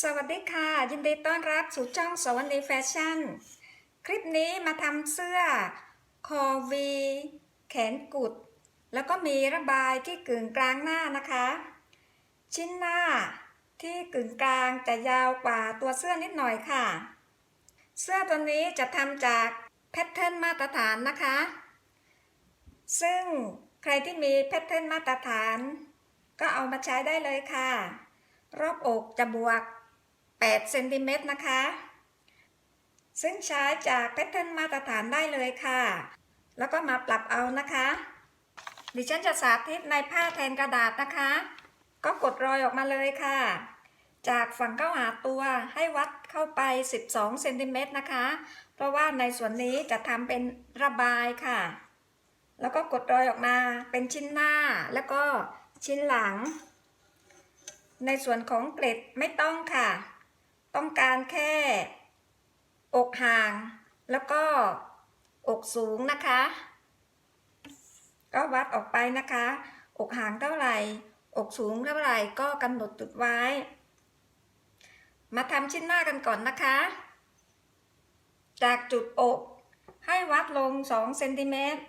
สวัสดีค่ะ ยินดีต้อนรับสู่ช่องสวรรค์แฟชั่น คลิปนี้มาทำเสื้อ คอวี แขนกุด แล้วก็มีระบายที่กึ่งกลางหน้านะคะ ชิ้นหน้าที่กึ่งกลางจะยาวกว่าตัวเสื้อนิดหน่อยค่ะ เสื้อตัวนี้จะทำจากแพทเทิร์นมาตรฐานนะคะ ซึ่งใครที่มีแพทเทิร์นมาตรฐาน ก็เอามาใช้ได้เลยค่ะรอบอกจะบวก 8เซนติเมตรนะคะ ซึ่งใช้จากแพทเทิร์นมาตรฐานได้เลยค่ะ แล้วก็มาปรับเอานะคะ ดิฉันจะสาธิตในผ้าแทนกระดาษนะคะ ก็กดรอยออกมาเลยค่ะ จากฝั่งเข้าหาตัวให้วัดเข้าไป 12เซนติเมตรนะคะ เพราะว่าในส่วนนี้จะทำเป็นระบายค่ะ แล้วก็กดรอยออกมาเป็นชิ้นหน้าแล้วก็ชิ้นหลัง ในส่วนของเกล็ดไม่ต้องค่ะ ต้องการแค่ อกห่าง แล้วก็อกสูงนะคะ ก็วัดออกไปนะคะ อกห่างเท่าไหร่ อกสูงเท่าไหร่ก็กำหนดจุดไว้ มาทำชิ้นหน้ากันก่อนนะคะ จากจุดอกให้วัดลง2เซนติเมตร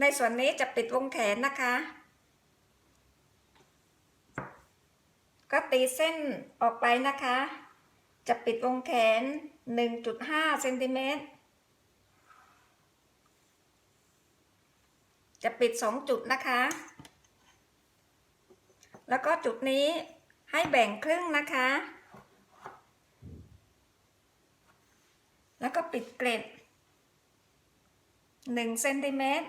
ในส่วนนี้จะปิดวงแขนนะคะ ก็ตีเส้นออกไปนะคะ จะปิดวงแขน 1.5เซนติเมตร จะปิด 2 จุดนะคะ แล้วก็จุดนี้ให้แบ่งครึ่งนะคะ แล้วก็ปิดเกล็ด1เซนติเมตร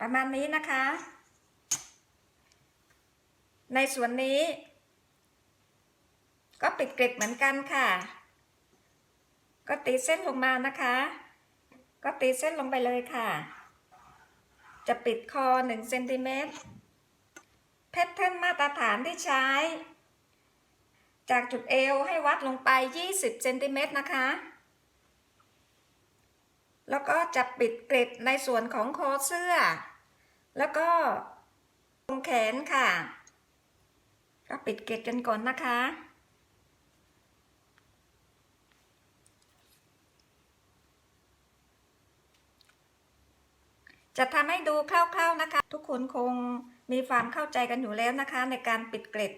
ประมาณนี้นะคะ ในส่วนนี้ ก็ปิดกล็ดเหมือนกันค่ะ ก็ตีเส้นลงมานะคะ ก็ตีเส้นลงไปเลยค่ะ จะปิดคอ1เซนติเมตรแพทเทิร์นมาตรฐานที่ใช้ จากจุดเอวให้วัดลงไป 20เซนติเมตรนะคะ แล้วก็จะปิดกล็ดในส่วนของคอเสื้อ แล้วก็ตรงแขนค่ะ ก็ปิดเกล็ดกันก่อนนะคะ จะทำให้ดูคร่าวๆนะคะ ทุกคนคงมีความเข้าใจกันอยู่แล้วนะคะ ในการปิดเกล็ด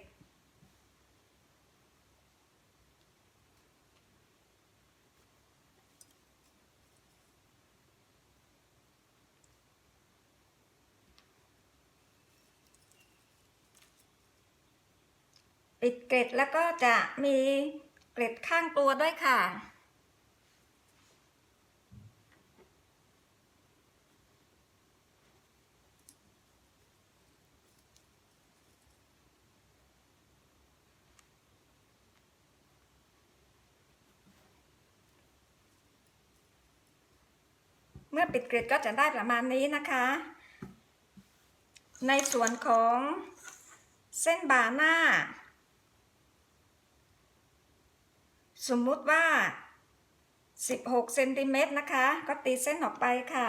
ปิดเกล็ดแล้วก็จะมีเกล็ดข้างตัวด้วยค่ะ เมื่อปิดเกล็ดก็จะได้ประมาณนี้นะคะ ในส่วนของเส้นบ่าหน้า สมมุติว่า 16เซนติเมตรนะคะ ก็ตีเส้นออกไปค่ะ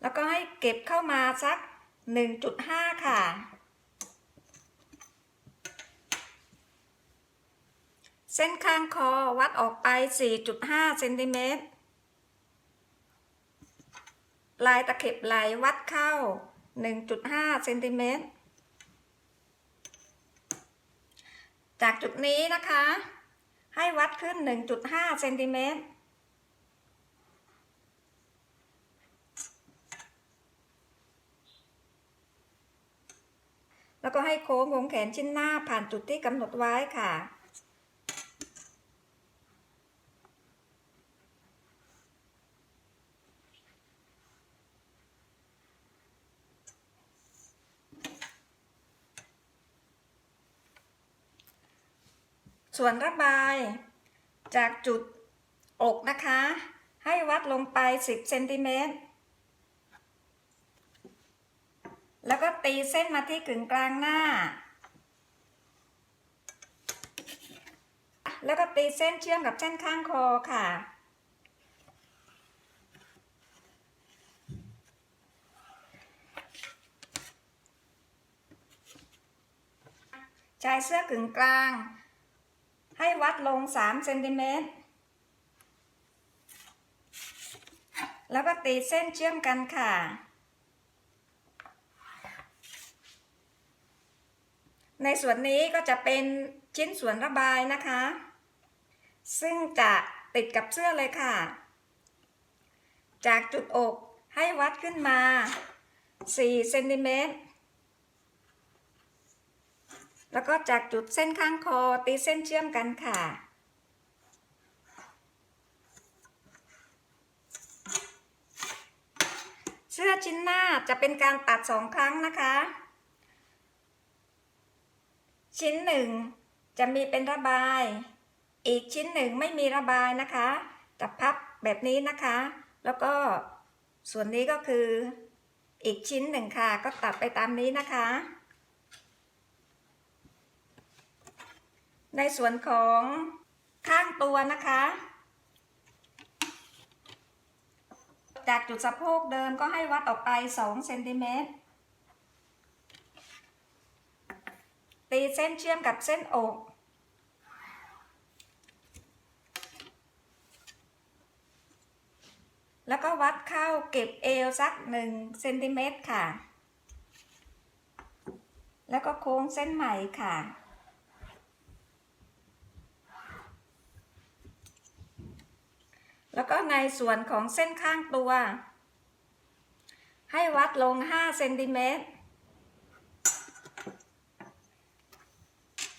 แล้วก็ให้เก็บเข้ามาสัก 1.5 ค่ะ เส้นข้างคอวัดออกไป 4.5เซนติเมตรลายตะเข็บไหลวัดเข้า 1.5เซนติเมตร จากจุดนี้นะคะ ให้วัดขึ้น 1.5เซนติเมตรแล้วก็ให้โค้งวงแขนชิ้นหน้าผ่านจุดที่กำหนดไว้ค่ะ ส่วนระบายจากจุดอกนะคะ ให้วัดลงไป 10เซนติเมตรแล้วก็ตีเส้นมาที่กึ่งกลางหน้า แล้วก็ตีเส้นเชื่อมกับเส้นข้างคอค่ะชายเสื้อกึ่งกลาง ให้วัดลง3เซนติเมตร แล้วก็ตีเส้นเชื่อมกันค่ะ ในส่วนนี้ก็จะเป็นชิ้นส่วนระบายนะคะ ซึ่งจะติดกับเสื้อเลยค่ะ จากจุดอกให้วัดขึ้นมา4เซนติเมตร แล้วก็จากจุดเส้นข้างคอตีเส้นเชื่อมกันค่ะ เสื้อชิ้นหน้าจะเป็นการตัดสองครั้งนะคะ ชิ้นหนึ่งจะมีเป็นระบาย อีกชิ้นหนึ่งไม่มีระบายนะคะ จะพับแบบนี้นะคะ แล้วก็ส่วนนี้ก็คืออีกชิ้นหนึ่งค่ะ ก็ตัดไปตามนี้นะคะ ในส่วนของข้างตัวนะคะ จากจุดสะโพกเดิมก็ให้วัดออกไป2เซนติเมตรตีเส้นเชื่อมกับเส้นอกแล้วก็วัดเข้าเก็บเอวสัก1เซนติเมตรค่ะ แล้วก็โค้งเส้นใหม่ค่ะ แล้วก็ในส่วนของเส้นข้างตัว ให้วัดลง 5 เซนติเมตร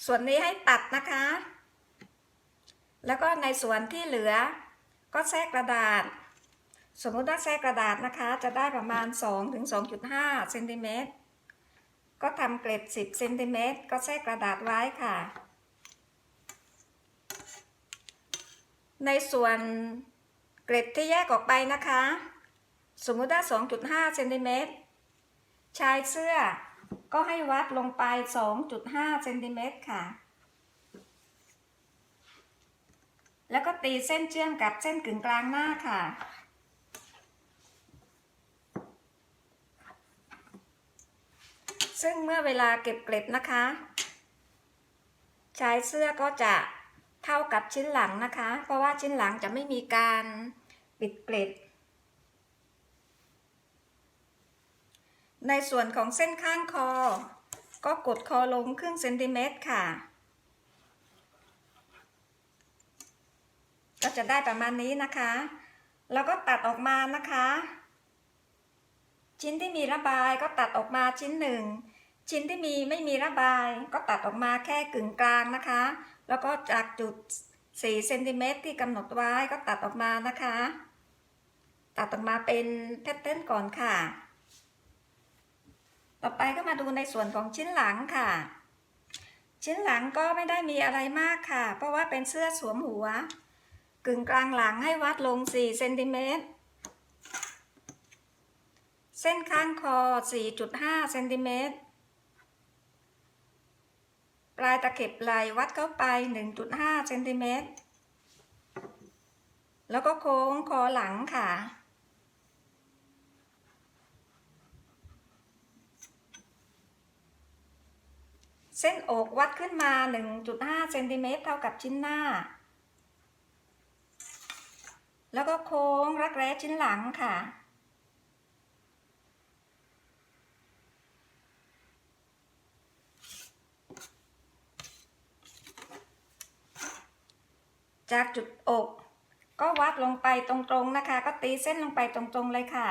ส่วนนี้ให้ตัดนะคะ แล้วก็ในส่วนที่เหลือก็แทรกกระดาษ สมมุติว่าแทรกกระดาษนะคะ จะได้ประมาณ 2 ถึง 2.5 เซนติเมตร ก็ทำเกล็ด 10 เซนติเมตร ก็แทรกกระดาษไว้ค่ะ ในส่วน เกล็ดที่แยกออกไปนะคะ สมมุติว่า 2.5เซนติเมตรชายเสื้อก็ให้วัดลงไป 2.5เซนติเมตรค่ะ แล้วก็ตีเส้นเชื่อมกับเส้นกึ่งกลางหน้าค่ะ ซึ่งเมื่อเวลาเก็บเกล็ดนะคะ ชายเสื้อก็จะ เท่ากับชิ้นหลังนะคะ เพราะว่าชิ้นหลังจะไม่มีการปิดเกล็ด ในส่วนของเส้นข้างคอ ก็กดคอลงครึ่งเซนติเมตรค่ะ ก็จะได้ประมาณนี้นะคะ แล้วก็ตัดออกมานะคะ ชิ้นที่มีระบายก็ตัดออกมาชิ้นหนึ่ง ชิ้นที่มีไม่มีระบายก็ตัดออกมาแค่กึ่งกลางนะคะ แล้วก็จากจุด4เซนติเมตรที่กำหนดไว้ก็ตัดออกมานะคะ ตัดออกมาเป็นแพทเทิร์นก่อนค่ะ ต่อไปก็มาดูในส่วนของชิ้นหลังค่ะ ชิ้นหลังก็ไม่ได้มีอะไรมากค่ะ เพราะว่าเป็นเสื้อสวมหัว กึ่งกลางหลังให้วัดลง4เซนติเมตรเส้นข้างคอ 4.5เซนติเมตร ปลายตะเข็บไหลวัดเข้าไป 1.5เซนติเมตร แล้วก็โค้งคอหลังค่ะ เส้นอกวัดขึ้นมา 1.5เซนติเมตรเท่ากับชิ้นหน้า แล้วก็โค้งรักแร้ชิ้นหลังค่ะ จากจุดอก ก็วัดลงไปตรงๆนะคะ ก็ตีเส้นลงไปตรงๆเลยค่ะ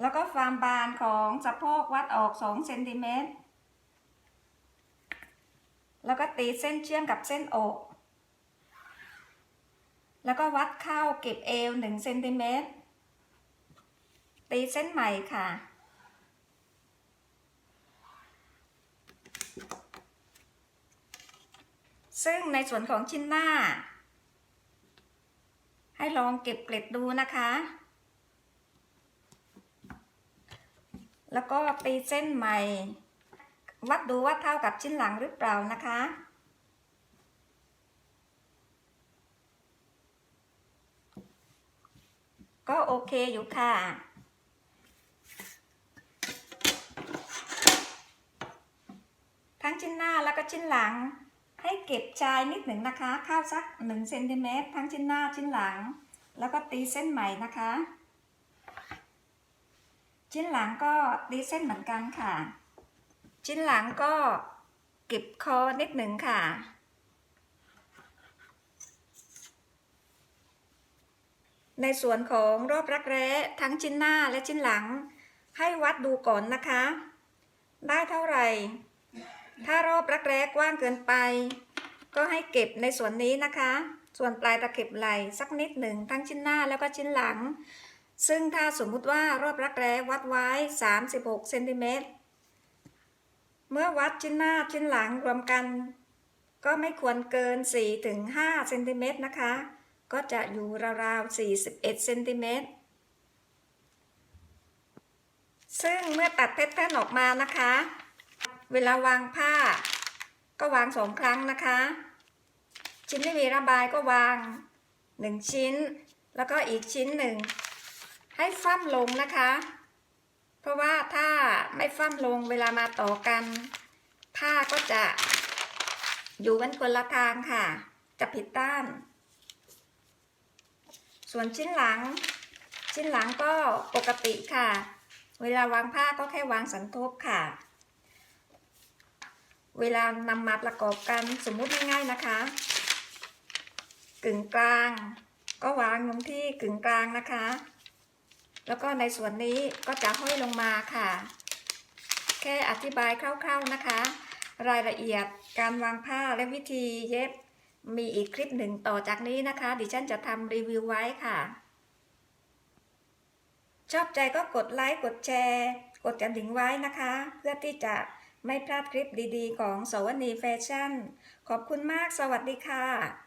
แล้วก็ความบานของสะโพกวัดออก2เซนติเมตรแล้วก็ตีเส้นเชื่อมกับเส้นอก แล้วก็วัดเข้าเก็บเอว1เซนติเมตร ตีเส้นใหม่ค่ะ ซึ่งในส่วนของชิ้นหน้า ให้ลองเก็บเกล็ดดูนะคะ แล้วก็ตีเส้นใหม่ วัดดูว่าเท่ากับชิ้นหลังหรือเปล่านะคะก็โอเคอยู่ค่ะ ทั้งชิ้นหน้าแล้วก็ชิ้นหลัง ให้เก็บชายนิดหนึ่งนะคะ เข้าสักหนึ่งเซนติเมตรทั้งชิ้นหน้าชิ้นหลัง แล้วก็ตีเส้นใหม่นะคะ ชิ้นหลังก็ตีเส้นเหมือนกันค่ะ ชิ้นหลังก็เก็บคอนิดหนึ่งค่ะในส่วนของรอบรักแร้ทั้งชิ้นหน้าและชิ้นหลัง ให้วัดดูก่อนนะคะ ได้เท่าไหร่ ถ้ารอบรักแร้กว้างเกินไป ก็ให้เก็บในส่วนนี้นะคะ ส่วนปลายตะเข็บไหล่สักนิดหนึ่งทั้งชิ้นหน้าแล้วก็ชิ้นหลัง ซึ่งถ้าสมมุติว่ารอบรักแร้วัดไว้ 36เซนติเมตรเมื่อวัดชิ้นหน้าชิ้นหลังรวมกัน ก็ไม่ควรเกิน 4-5เซนติเมตรนะคะ ก็จะอยู่ราวๆ41เซนติเมตรซึ่งเมื่อตัดเพชรเทิร์นออกมานะคะ เวลาวางผ้า ก็วางสองครั้งนะคะ ชิ้นที่มีระบายก็วางหนึ่งชิ้น แล้วก็อีกชิ้นหนึ่ง ให้ฟั่มลงนะคะ เพราะว่าถ้าไม่ฟั่มลงเวลามาต่อกัน ผ้าก็จะอยู่กันคนละทางค่ะ จะผิดด้าน ส่วนชิ้นหลัง ชิ้นหลังก็ปกติค่ะ เวลาวางผ้าก็แค่วางสันทบค่ะ เวลานำมาประกอบกันสมมุติง่ายๆนะคะ กึ่งกลาง ก็วางลงที่กึ่งกลางนะคะ แล้วก็ในส่วนนี้ก็จะห้อยลงมาค่ะ แค่อธิบายคร่าวๆนะคะ รายละเอียดการวางผ้าและวิธีเย็บมีอีกคลิปหนึ่งต่อจากนี้นะคะ ดิฉันจะทำรีวิวไว้ค่ะ ชอบใจก็กดไลค์กดแชร์ กดกระดิ่งไว้นะคะ เพื่อที่จะ ไม่พลาดคลิปดีๆ ของสวนีแฟชั่น ขอบคุณมากสวัสดีค่ะ